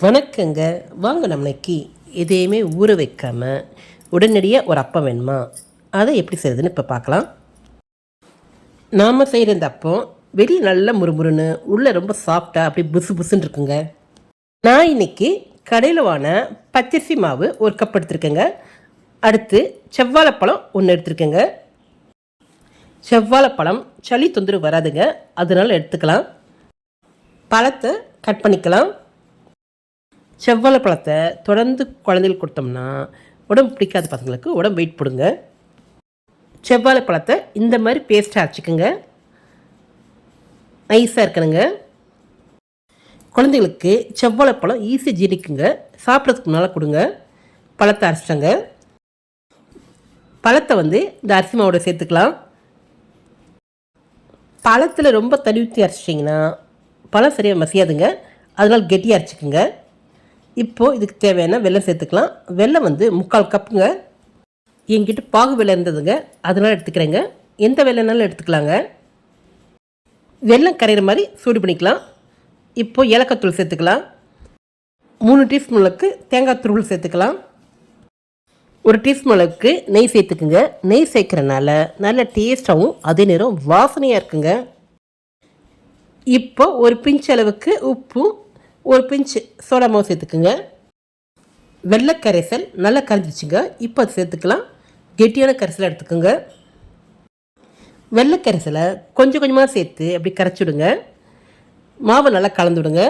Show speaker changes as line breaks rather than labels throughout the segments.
வணக்கங்க. வாங்க நம்ம எதையுமே ஊற வைக்காமல் உடனடியாக ஒரு அப்பம் வேணுமா? அதை எப்படி செய்யுதுன்னு இப்போ பார்க்கலாம். நாம் செய்கிற இந்த அப்பம் வெளியே நல்லா முறுமுறுன்னு உள்ளே ரொம்ப சாஃப்டாக அப்படி புசு புசுன்னு இருக்குங்க. நான் இன்னைக்கு கடையில் வான பச்சரிசி மாவு ஒரு கப் எடுத்திருக்கேங்க. அடுத்து செவ்வாழைப்பழம் ஒன்று எடுத்திருக்கேங்க. செவ்வாழைப்பழம் சளி தொந்தரவு வராதுங்க. அதனால எடுத்துக்கலாம். பழத்தை கட் பண்ணிக்கலாம். செவ்வாழை பழத்தை தொடர்ந்து குழந்தைகளுக்கு கொடுத்தோம்னா உடம்பு பிடிக்காத பசங்களுக்கு உடம்பு வெயிட் போடுங்க. செவ்வாழை பழத்தை இந்த மாதிரி பேஸ்ட்டாக அரைச்சிக்கோங்க. நைஸாக இருக்கணுங்க. குழந்தைகளுக்கு செவ்வாழை பழம் ஈஸி ஜீரிக்குங்க சாப்பிட்றதுக்கு முன்னால் கொடுங்க. பழத்தை அரைச்சிட்டங்க. பழத்தை வந்து இந்த அரிசி மாவோட சேர்த்துக்கலாம். பழத்தில் ரொம்ப தண்ணி ஊற்றி அரைச்சிட்டிங்கன்னா பழம் சரியாக மசியாதுங்க. அதனால் கெட்டியாக அரைச்சிக்குங்க. இப்போது இதுக்கு தேவையான வெல்லம் சேர்த்துக்கலாம். வெல்லம் வந்து முக்கால் கப்புங்க. என்கிட்ட பாகு வெள்ளம் இருந்ததுங்க. அதனால் எடுத்துக்கிறேங்க. எந்த வெள்ளம்னாலும் எடுத்துக்கலாங்க. வெல்லம் கரையிற மாதிரி சூடு பண்ணிக்கலாம். இப்போது ஏலக்காத்தூள் சேர்த்துக்கலாம். மூணு டீஸ்பூன் அளவுக்கு தேங்காய் தூள் சேர்த்துக்கலாம். ஒரு டீஸ்பூன் அளவுக்கு நெய் சேர்த்துக்குங்க. நெய் சேர்க்குறனால நல்ல டேஸ்ட்டாகவும் அதே நேரம் வாசனையாக இருக்குங்க. இப்போ ஒரு பிஞ்ச் அளவுக்கு உப்பும் ஒரு பிஞ்சு சோடா மாவு சேர்த்துக்குங்க. வெள்ளை கரைசல் நல்லா கரைஞ்சிச்சுங்க இப்போ அது சேர்த்துக்கலாம். கெட்டியான கரைசலை எடுத்துக்கோங்க. வெள்ளை கரைசலை கொஞ்சம் கொஞ்சமாக சேர்த்து அப்படி கரைச்சி விடுங்க மாவை நல்லா கலந்து விடுங்க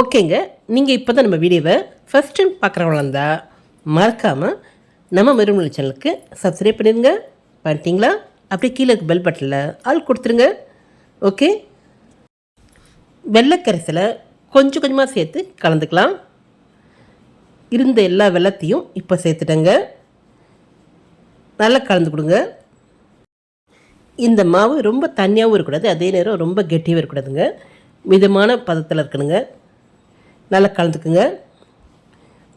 ஓகேங்க. நீங்கள் இப்போ தான் நம்ம வீடியோவை ஃபஸ்ட் டைம் பார்க்குறவங்களா இருந்தால் மறக்காமல் நம்ம மெருமொழி சேனலுக்கு சப்ஸ்கிரைப் பண்ணிடுங்க. பண்ணிட்டீங்களா? அப்படியே கீழே இருக்க பெல் பட்டனில் ஆள் கொடுத்துருங்க. ஓகே? வெள்ளை கரைசலை கொஞ்சம் கொஞ்சமாக சேர்த்து கலந்துக்கலாம். இருந்த எல்லா வெள்ளத்தையும் இப்போ சேர்த்துட்டேங்க. நல்லா கலந்து கொடுங்க. இந்த மாவு ரொம்ப தண்ணியாகவும் இருக்கக்கூடாது அதே நேரம் ரொம்ப கெட்டியாகவும் இருக்கக்கூடாதுங்க. மிதமான பதத்தில் இருக்கணுங்க. நல்லா கலந்துக்குங்க.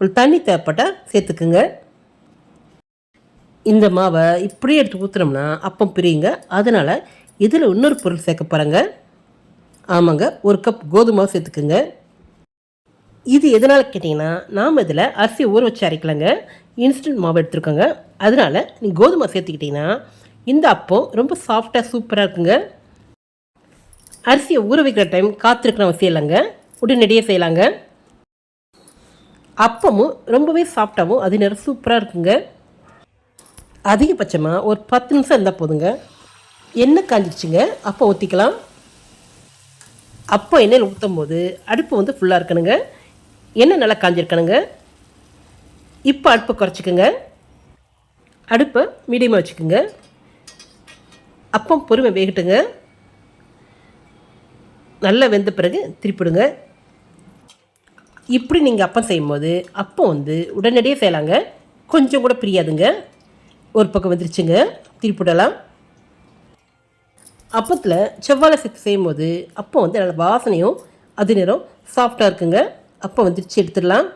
ஒரு தண்ணி தேவைப்பட்டால் சேர்த்துக்குங்க. இந்த மாவை இப்படியே எடுத்து ஊற்றுனோம்னா அப்பம் பிரியுங்க. அதனால் இதில் இன்னொரு பொருள் சேர்க்க போகிறேங்க ஆமாங்க. ஒரு கப் கோதுமை சேர்த்துக்குங்க. இது எதனால் கேட்டிங்கன்னா நாம் இதில் அரிசி ஊற வச்சு அரைக்கலாங்க. இன்ஸ்டன்ட் மாவு எடுத்துருக்கோங்க. அதனால் நீங்கள் கோதுமை சேர்த்துக்கிட்டிங்கன்னா இந்த அப்பம் ரொம்ப சாஃப்டாக சூப்பராக இருக்குங்க. அரிசியை ஊற வைக்கிற டைம் காத்திருக்கிற அவசியம் இல்லைங்க உடனடியாக செய்யலாங்க. அப்பமும் ரொம்பவே சாஃப்டாகவும் அதே நேரம் சூப்பராக இருக்குங்க. அதிகபட்சமாக ஒரு பத்து நிமிஷம் இருந்தால் போதுங்க. எண்ணெய் காஞ்சிடுச்சுங்க அப்போ ஊற்றிக்கலாம் அப்போ எண்ணெயில் ஊற்றும் போது அடுப்பு வந்து ஃபுல்லாக இருக்கணுங்க. எண்ணெய் நல்லா காஞ்சிருக்கணுங்க. இப்போ அடுப்பை குறைச்சிக்கோங்க. அடுப்பை மீடியமாக வச்சுக்கோங்க. அப்பம் பொறுமை வேகட்டுங்க. நல்லா வெந்த பிறகு திருப்பிடுங்க. இப்படி நீங்கள் அப்பம் செய்யும்போது அப்பம் வந்து உடனடியாக செய்யலாங்க. கொஞ்சம் கூட பிரியாதுங்க. ஒரு பக்கம் வந்துருச்சுங்க. திருப்பிடலாம். அப்பத்தில் செவ்வாழை சேர்த்து செய்யும்போது அப்போ வந்து நல்ல வாசனையும் அது நேரம் சாஃப்டாக இருக்குங்க. அப்போ வந்துருச்சு எடுத்துடலாம்.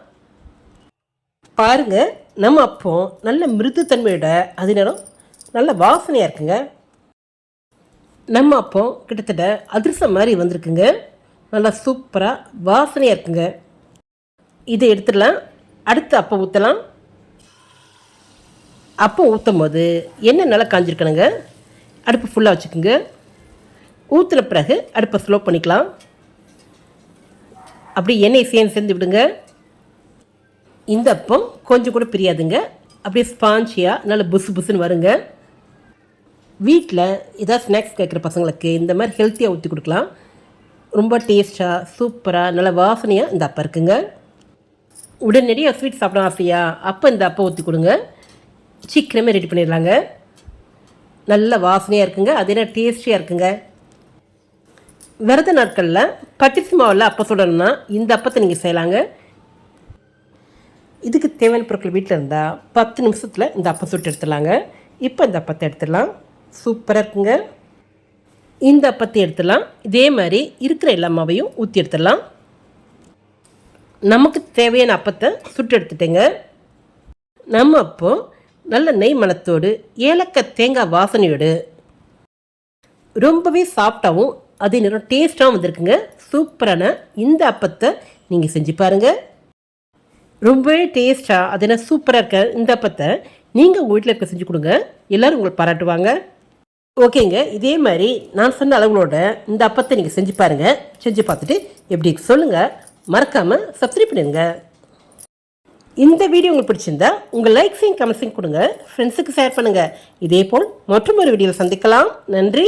பாருங்கள் நம்ம அப்போ நல்ல மிருதுத்தன்மையோட அது நேரம் நல்ல வாசனையாக இருக்குங்க. நம்ம அப்போ கிட்டத்தட்ட அதிர்சம் மாதிரி வந்திருக்குங்க. நல்லா சூப்பராக வாசனையாக இருக்குங்க. இதை எடுத்துடலாம். அடுத்து அப்போ ஊற்றலாம் அப்போ ஊற்றும் போது எண்ணெய் நல்லா காஞ்சிருக்கணுங்க. அடுப்பு ஃபுல்லாக வச்சுக்கோங்க. ஊற்றுன பிறகு அடுப்பை ஸ்லோ பண்ணிக்கலாம். அப்படி எண்ணெய் சேர்ந்து சேர்ந்து விடுங்க. இந்த அப்பம் கொஞ்சம் கூட பிரியாதுங்க. அப்படியே ஸ்பாஞ்சியாக நல்ல புசு புசுன்னு வருங்க. வீட்டில் ஏதாவது ஸ்நாக்ஸ் கேட்குற பசங்களுக்கு இந்த மாதிரி ஹெல்த்தியாக ஊற்றி கொடுக்கலாம். ரொம்ப டேஸ்ட்டாக சூப்பராக நல்ல வாசனையாக இந்த அப்பம் இருக்குங்க. உடனடியாக ஸ்வீட் சாப்பிட ஆசையா? அப்போ இந்த அப்பம் ஊற்றி கொடுங்க. சீக்கிரமே ரெடி பண்ணிடலாங்க. நல்ல வாசனையாக இருக்குங்க. அதே டேஸ்டியாக இருக்குங்க. விரத நாட்களில் பச்சரிசி மாவில் அப்போ சுடணும்னா இந்த அப்பத்தை நீங்கள் செய்யலாங்க. இதுக்கு தேவையான பொருட்கள் வீட்டில் இருந்தால் பத்து நிமிஷத்தில் இந்த அப்பம் சுட்டு எடுத்துடலாங்க. இப்போ இந்த அப்பத்தை எடுத்துடலாம். சூப்பராக இருக்குங்க. இந்த அப்பத்தை எடுத்துடலாம். இதே மாதிரி இருக்கிற எல்லா மாவையும் ஊற்றி எடுத்துடலாம். நமக்கு தேவையான அப்பத்தை சுட்டு எடுத்துட்டேங்க. நம்ம அப்போ நல்ல நெய் மனத்தோடு ஏலக்காய் தேங்காய் வாசனையோடு ரொம்பவே சாஃப்டாகவும் அதே நேரம் டேஸ்ட்டாகவும் வந்திருக்குங்க. சூப்பரான இந்த அப்பத்தை நீங்கள் செஞ்சு பாருங்கள் ரொம்பவே டேஸ்ட்டாக அது என்ன சூப்பராக இருக்க இந்த அப்பத்தை நீங்கள் உங்கள் வீட்டில் இருக்க செஞ்சு கொடுங்க. எல்லோரும் உங்களை பாராட்டுவாங்க. ஓகேங்க இதே மாதிரி நான் சொன்ன அளவுகளோட இந்த அப்பத்தை நீங்கள் செஞ்சு பாருங்கள் செஞ்சு பார்த்துட்டு எப்படி சொல்லுங்கள் மறக்காமல் சப்ஸ்கிரைப் பண்ணிடுங்க. இந்த வீடியோ உங்களுக்கு பிடிச்சிருந்தா உங்கள் லைக்ஸையும் கமெண்ட்ஸையும் கொடுங்க. ஃப்ரெண்ட்ஸுக்கு ஷேர் பண்ணுங்கள் இதே போல் மற்றொரு வீடியோவில் சந்திக்கலாம். நன்றி.